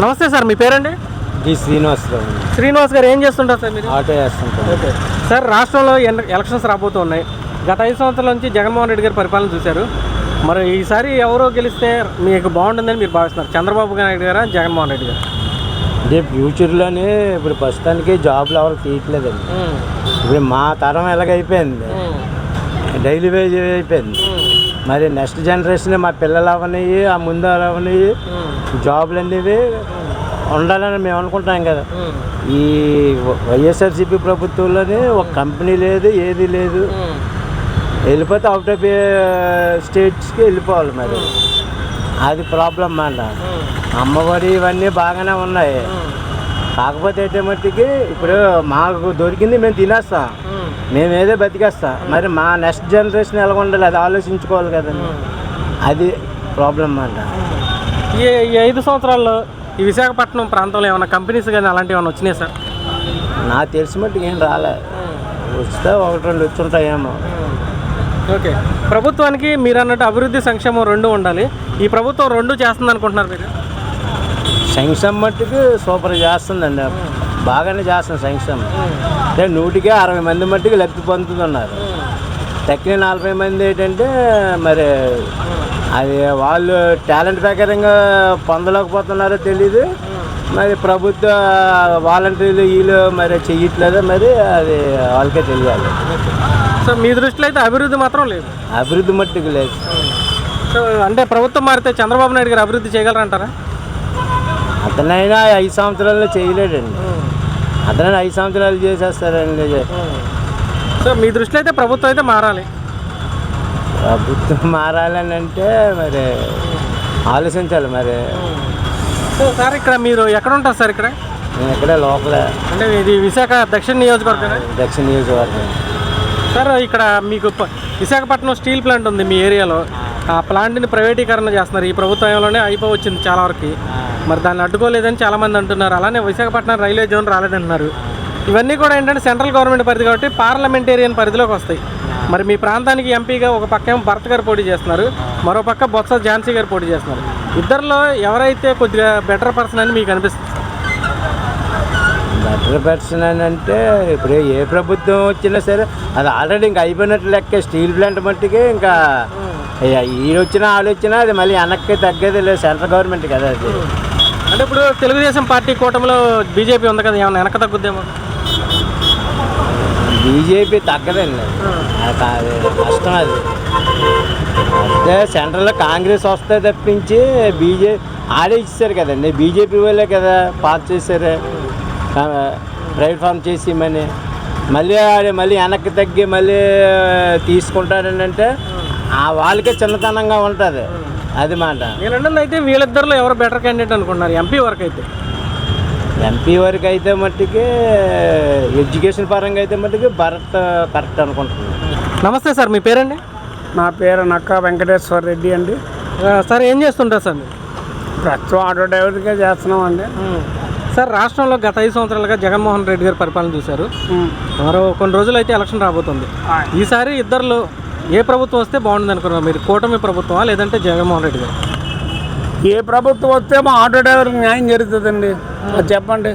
నమస్తే సార్ మీ పేరండి? డి శ్రీనివాసరావు. శ్రీనివాస్ గారు ఏం చేస్తుంటారు సార్ మీరు? ఆటో వేస్తుంటాం సార్ రాష్ట్రంలో ఎన్- ఎలక్షన్స్ రాబోతున్నాయి. గత ఐదు సంవత్సరాల నుంచి జగన్మోహన్ రెడ్డి గారి పరిపాలన చూశారు. మరి ఈసారి ఎవరో గెలిస్తే మీకు బాగుంటుందని మీరు భావిస్తున్నారు. చంద్రబాబు నాయుడు గారా జగన్మోహన్ రెడ్డి గారు? అంటే ఫ్యూచర్లోనే ఇప్పుడు ప్రస్తుతానికి జాబ్లు ఎవరు తీయట్లేదండి. ఇప్పుడు మా తరం ఎలాగైపోయింది? డైలీ వేజ్ అయిపోయింది. మరి నెక్స్ట్ జనరేషన్ మా పిల్లలు అవనివి ఆ ముందు అవనివి జాబ్లు అనేవి ఉండాలని మేము అనుకుంటాం కదా. ఈ వైఎస్ఆర్సీపీ ప్రభుత్వంలోనే ఒక కంపెనీ లేదు ఏది లేదు. వెళ్ళిపోతే అవుట్ ఆఫ్ స్టేట్స్కి వెళ్ళిపోవాలి మరి. అది ప్రాబ్లం మాట అమ్మఒడి ఇవన్నీ బాగానే ఉన్నాయి. కాకపోతే ఏంటో మట్టికి ఇప్పుడు మాకు దొరికింది మేము తినేస్తాం. మేము ఏదో బతికేస్తాం. మరి మా నెక్స్ట్ జనరేషన్ ఎలా ఉండాలి అది ఆలోచించుకోవాలి కదండి. అది ప్రాబ్లం అంట. ఈ ఈ ఐదు సంవత్సరాల్లో ఈ విశాఖపట్నం ప్రాంతంలో ఏమైనా కంపెనీస్ కానీ అలాంటివి ఏమైనా వచ్చినాయి సార్? నాకు తెలిసి మట్టుకు ఏం రాలే. వస్తే ఒకటి రెండు వచ్చి ఉంటాయేమో. ఓకే. ప్రభుత్వానికి మీరు అన్నట్టు అభివృద్ధి సంక్షేమం రెండు ఉండాలి. ఈ ప్రభుత్వం రెండు చేస్తుంది అనుకుంటున్నారు మీరు? సంక్షేమం మట్టుకు సూపర్ చేస్తుందండి. బాగానే చేస్తుంది సంక్షేమం. అంటే నూటికి అరవై మంది మట్టుకు లబ్ధి పొందుతున్నారు. తక్కిన నలభై మంది ఏంటంటే మరి అది వాళ్ళు టాలెంట్ ప్రకారంగా పొందలేకపోతున్నారో తెలీదు. మరి ప్రభుత్వ వాలంటీర్లు వీళ్ళు మరి చెయ్యట్లేదో మరి అది వాళ్ళకే తెలియాలి. సో మీ దృష్టిలో అయితే అభివృద్ధి మాత్రం లేదు. అభివృద్ధి మట్టుకు లేదు. సో అంటే ప్రభుత్వం మారితే చంద్రబాబు నాయుడు గారు అభివృద్ధి చేయగలరంటారా? అతనైనా ఐదు సంవత్సరాల్లో చేయలేడండి. అతనైనా ఐదు సంవత్సరాలు చేసేస్తారండి సో మీ దృష్టిలో అయితే ప్రభుత్వం అయితే మారాలి. ప్రభుత్వం మారాలని అంటే మరి ఆలోచించాలి మరి. సో సార్ ఇక్కడ మీరు ఎక్కడ ఉంటారు సార్ ఇక్కడ? నేను ఇక్కడే లోపలే. అంటే ఇది విశాఖ దక్షిణ నియోజకవర్గం దక్షిణ నియోజకవర్గం. సార్ ఇక్కడ మీకు విశాఖపట్నం స్టీల్ ప్లాంట్ ఉంది మీ ఏరియాలో. ఆ ప్లాంట్ని ప్రైవేటీకరణ చేస్తున్నారు. ఈ ప్రభుత్వంలోనే అయిపోవచ్చింది చాలా వరకు. మరి దాన్ని అడ్డుకోలేదని చాలామంది అంటున్నారు. అలానే విశాఖపట్నం రైల్వే జోన్ రాలేదంటున్నారు. ఇవన్నీ కూడా ఏంటంటే సెంట్రల్ గవర్నమెంట్ పరిధి కాబట్టి పార్లమెంటేరియన్ పరిధిలోకి వస్తాయి. మరి మీ ప్రాంతానికి ఎంపీగా ఒక పక్క ఏమో భరత్ గారు పోటీ చేస్తున్నారు. మరో పక్క బొత్స ఝాన్సీ గారు పోటీ చేస్తున్నారు. ఇద్దరిలో ఎవరైతే కొద్దిగా బెటర్ పర్సన్ అని మీకు అనిపిస్తుంది? బెటర్ పర్సన్ అని అంటే ఇప్పుడు ఏ ప్రభుత్వం వచ్చినా సరే అది ఆల్రెడీ ఇంకా అయిపోయినట్టు లెక్క. స్టీల్ ప్లాంట్ మట్టికి ఇంకా ఈయన వచ్చినా వాళ్ళు వచ్చినా అది మళ్ళీ వెనక్కి తగ్గేది లేదు సెంట్రల్ గవర్నమెంట్ కదా అది. అంటే ఇప్పుడు తెలుగుదేశం పార్టీ కూటమిలో బీజేపీ ఉంది కదా ఏమైనా వెనక తగ్గుద్దేమో బీజేపీ తగ్గదండి. అది కష్టం అది. అంటే సెంట్రల్లో కాంగ్రెస్ వస్తే తప్పించి బీజే ఆడే ఇచ్చారు కదండి. బీజేపీ వాళ్ళే కదా పాస్ చేశారు. ప్రైవేట్ ఫామ్ చేసి మని మళ్ళీ ఆడే మళ్ళీ వెనక్కి తగ్గి మళ్ళీ తీసుకుంటారని అంటే ఆ. వాళ్ళకే చిన్నతనంగా ఉంటుంది. అది మాట. అంటుంది అయితే వీళ్ళిద్దరిలో ఎవరు బెటర్ క్యాండిడేట్ అనుకుంటున్నారు? ఎంపీ వరకు అయితే. ఎంపీ వరకు అయితే మట్టుకి ఎడ్యుకేషన్ పరంగా అయితే మట్టుకి భరత్ కరెక్ట్ అనుకుంటున్నాను నమస్తే సార్ మీ పేరండి? నా పేరు నక్క వెంకటేశ్వర రెడ్డి అండి. సార్ ఏం చేస్తుంటారు సార్ మీరు? ప్రస్తుతం ఆటో డ్రైవర్గా చేస్తున్నాం అండి సార్ రాష్ట్రంలో గత ఐదు సంవత్సరాలుగా జగన్మోహన్ రెడ్డి గారు పరిపాలన చూశారు. మరో కొన్ని రోజులు అయితే ఎలక్షన్ రాబోతుంది ఈసారి ఇద్దరిలో ఏ ప్రభుత్వం వస్తే బాగుంటుంది అనుకున్నారు? మీరు కూటమి ప్రభుత్వమా లేదంటే జగన్మోహన్ రెడ్డి గారు? ఏ ప్రభుత్వం వస్తే మా ఆటో డ్రైవర్కి న్యాయం జరుగుతుందండి. అది చెప్పండి.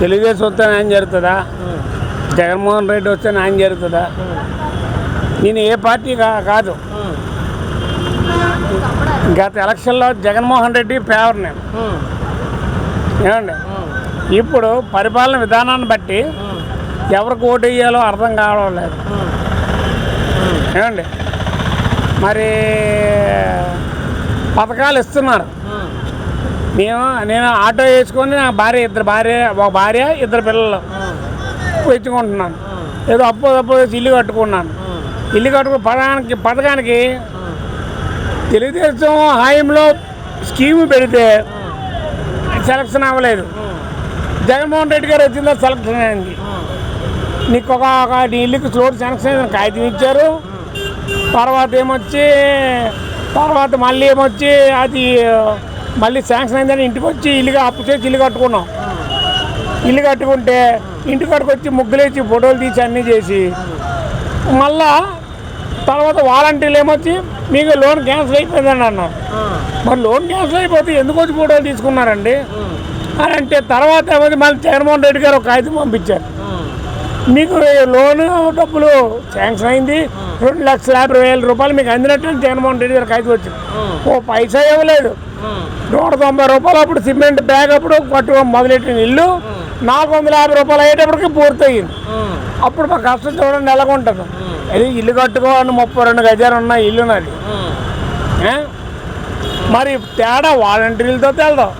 తెలుగుదేశం వస్తే న్యాయం జరుగుతుందా? జగన్మోహన్ రెడ్డి వస్తే న్యాయం జరుగుతుందా? నేను ఏ పార్టీ కా- కాదు. గత ఎలక్షన్లో జగన్మోహన్ రెడ్డి ఫేవర్ నేను ఏమండి? ఇప్పుడు పరిపాలన విధానాన్ని బట్టి ఎవరికి ఓటు వేయాలో అర్థం కావడం లేదు. ఏమండి? మరి పథకాలు ఇస్తున్నారు. మేము నేను ఆటో వేసుకొని నా భార్య ఇద్దరు భార్య ఒక భార్య ఇద్దరు పిల్లలు పెంచుకుంటున్నాను. ఏదో అప్పు తప్పు ఇల్లు కట్టుకున్నాను. ఇల్లు కట్టుకుని పథకానికి పథకానికి తెలుగుదేశం హాయంలో స్కీము పెడితే సెలక్షన్ అవ్వలేదు. జగన్మోహన్ రెడ్డి గారు వచ్చిందో సెలక్షన్ అయింది. నీకు ఒక ఒక నీ ఇల్లుకి చోటు సెలక్షన్ అయింది కాగితం ఇచ్చారు. తర్వాత ఏమొచ్చి తర్వాత మళ్ళీ ఏమొచ్చి అది మళ్ళీ శాంక్షన్ అయిందని ఇంటికి వచ్చి ఇల్లుగా అప్పు చేసి ఇల్లు కట్టుకున్నాం. ఇల్లు కట్టుకుంటే ఇంటి కట్టుకొచ్చి ముగ్గులేసి ఫోటోలు తీసి అన్నీ చేసి మళ్ళా తర్వాత వాలంటీర్లు ఏమొచ్చి మీకు లోన్ క్యాన్సిల్ అయిపోయిందండి అన్న. మరి లోన్ క్యాన్సిల్ అయిపోతే ఎందుకు వచ్చి ఫోటోలు తీసుకున్నారండి? అని అంటే తర్వాత ఏమైంది మళ్ళీ జగన్మోహన్ రెడ్డి గారు ఒక కాగితం పంపించారు. మీకు లోన్ డబ్బులు శాంక్షన్ అయింది. రెండు లక్షల యాభై వేల రూపాయలు మీకు అందినట్టు జగన్మోహన్ రెడ్డి గారు కాగితం వచ్చింది. ఓ పైసా ఇవ్వలేదు. నూట తొంభై రూపాయలు అప్పుడు సిమెంట్ బ్యాగ్ అప్పుడు పట్టు మొదలెట్టిన ఇల్లు. నాలుగు వందల యాభై రూపాయలు అయ్యేటప్పటికి పూర్తయింది. అప్పుడు మా కష్టం చూడండి ఎలాగుంటుంది అది ఇల్లు కట్టుకోవాలని ముప్పై రెండు గజాలు ఉన్న ఇల్లు నాది? మరి తేడా వాలంటీర్లతో తేలదాం.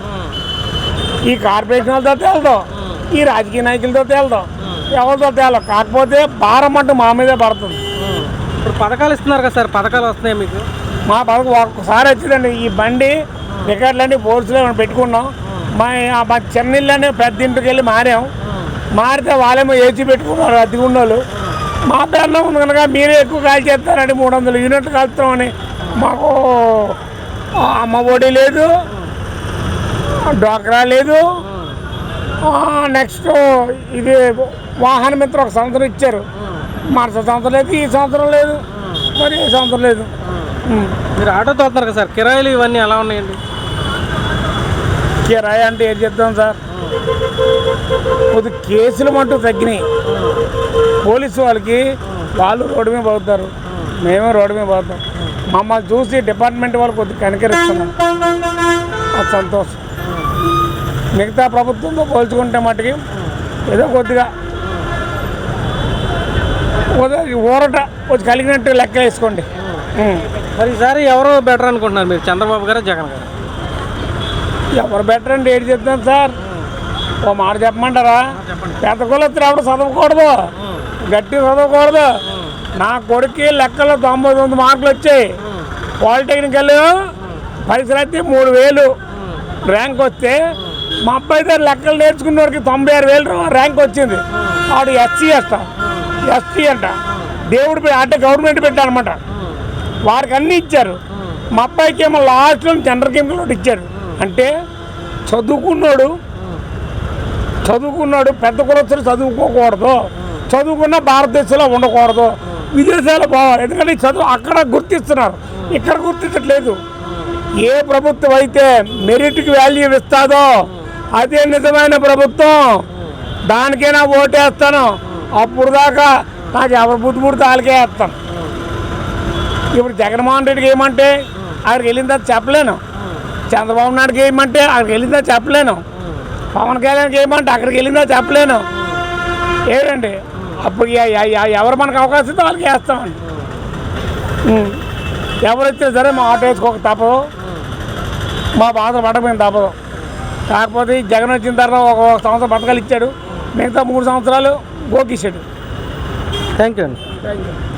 ఈ కార్పొరేషన్ వాళ్ళతో తేలదాం ఈ రాజకీయ నాయకులతో తేలదాం. ఎవరితో తేలం కాకపోతే భారం అంటూ మా మీదే పడుతుంది. ఇప్పుడు పథకాలు ఇస్తున్నారు కదా సార్ పథకాలు వస్తున్నాయి మీకు? మా పథకం ఒక్కసారి వచ్చిందండి ఈ బండి రికార్డులన్నీ పోలీసులో మనం పెట్టుకున్నాం. మా మా చిన్న ఇల్లు పెద్ద ఇంటికి వెళ్ళి మారాం. మారితే వాళ్ళేమో ఏసీ పెట్టుకున్నారు అద్దె ఉన్నోళ్ళు. మా పేరులో ఉంది కనుక మీరే ఎక్కువ కాల్ చేస్తారండి మూడు వందల యూనిట్లు కలుస్తామని మాకు అమ్మ ఒడి లేదు డ్వాక్రా లేదు. నెక్స్ట్ ఇది వాహన మిత్ర ఒక సంవత్సరం ఇచ్చారు. మరుస సంవత్సరం లేదు ఈ సంవత్సరం లేదు మరి ఈ సంవత్సరం లేదు. మీరు ఆటో తోలుతున్నారు కదా సార్ కిరాయిలు ఇవన్నీ ఎలా ఉన్నాయండి? కిరాయి అంటే ఏం చెప్తాం సార్? కొద్ది కేసులు మట్టు తగ్గినాయి. పోలీసు వాళ్ళకి వాళ్ళు రోడ్డు మీద పోతారు. మేము రోడ్డు మీద పోతాం. మమ్మల్ని చూసి డిపార్ట్మెంట్ వాళ్ళు కొద్దిగా కనికరిస్తున్నాం అది సంతోషం. మిగతా ప్రభుత్వంతో పోల్చుకుంటే మట్టుకి ఏదో కొద్దిగా ఊరట కొంచెం కలిగినట్టు లెక్క వేసుకోండి. మరి ఈసారి ఎవరు బెటర్ అనుకుంటున్నారు మీరు? చంద్రబాబు గారు జగన్ గారు? ఎవరు బెటర్ అంటే ఏంటి చెప్తాను సార్. ఓ మాట చెప్పమంటారా? పెద్ద కులత్తులు ఎవరు చదవకూడదు. గట్టి చదవకూడదు. నా కొడుక్కి లెక్కలో తొంభై తొమ్మిది మార్కులు వచ్చాయి. పాలిటెక్నికల్ పరిసరత్తి మూడు వేలు. ర్యాంక్ వస్తే మా అబ్బాయి దగ్గర లెక్కలు నేర్చుకున్నవాడికి తొంభై ఆరు వేలు ర్యాంక్ వచ్చింది. వాడు ఎస్సీ అంట. ఎస్టీ అంట. దేవుడు అంటే గవర్నమెంట్ పెట్టారనమాట వారికి అన్నీ ఇచ్చారు. మా అబ్బాయికి ఏమో లాస్ట్లో జనరల్ కెమికల్ ఒకటి ఇచ్చారు. అంటే చదువుకున్నాడు. చదువుకున్నాడు. పెద్ద కులస్తులు చదువుకోకూడదు. చదువుకున్న భారతదేశంలో ఉండకూడదు. విదేశాలు పోవాలి. ఎందుకంటే చదువు అక్కడ గుర్తిస్తున్నారు. ఇక్కడ గుర్తించట్లేదు. ఏ ప్రభుత్వం అయితే మెరిట్కి వాల్యూ ఇస్తాదో అదే నిజమైన ప్రభుత్వం. దానికైనా ఓటేస్తాను. అప్పుడు దాకా నాకు ఎవరు బుద్ధి పుడితే వాళ్ళకే వేస్తాను ఇప్పుడు జగన్మోహన్ రెడ్డికి ఏమంటే అక్కడికి వెళ్ళిన తర్వాత చెప్పలేను. చంద్రబాబు నాయుడుకి ఏమంటే అక్కడికి వెళ్ళిందా చెప్పలేను. పవన్ కళ్యాణ్కి ఏమంటే అక్కడికి వెళ్ళిందా చెప్పలేను. ఏంటండి అప్పుడు ఎవరు మనకు అవకాశం ఇస్తే వాళ్ళకి వేస్తామండి ఉం. ఎవరు ఇచ్చినా సరే మా ఆటో వేసుకోక తప్పదు. మా బాధ పడకపోయింది తప్పదు. కాకపోతే జగన్ వచ్చిన తర్వాత ఒక సంవత్సరం బతకాలు ఇచ్చాడు. మిగతా మూడు సంవత్సరాలు గోకిచ్చాడు థ్యాంక్ యూ అండి థ్యాంక్ యూ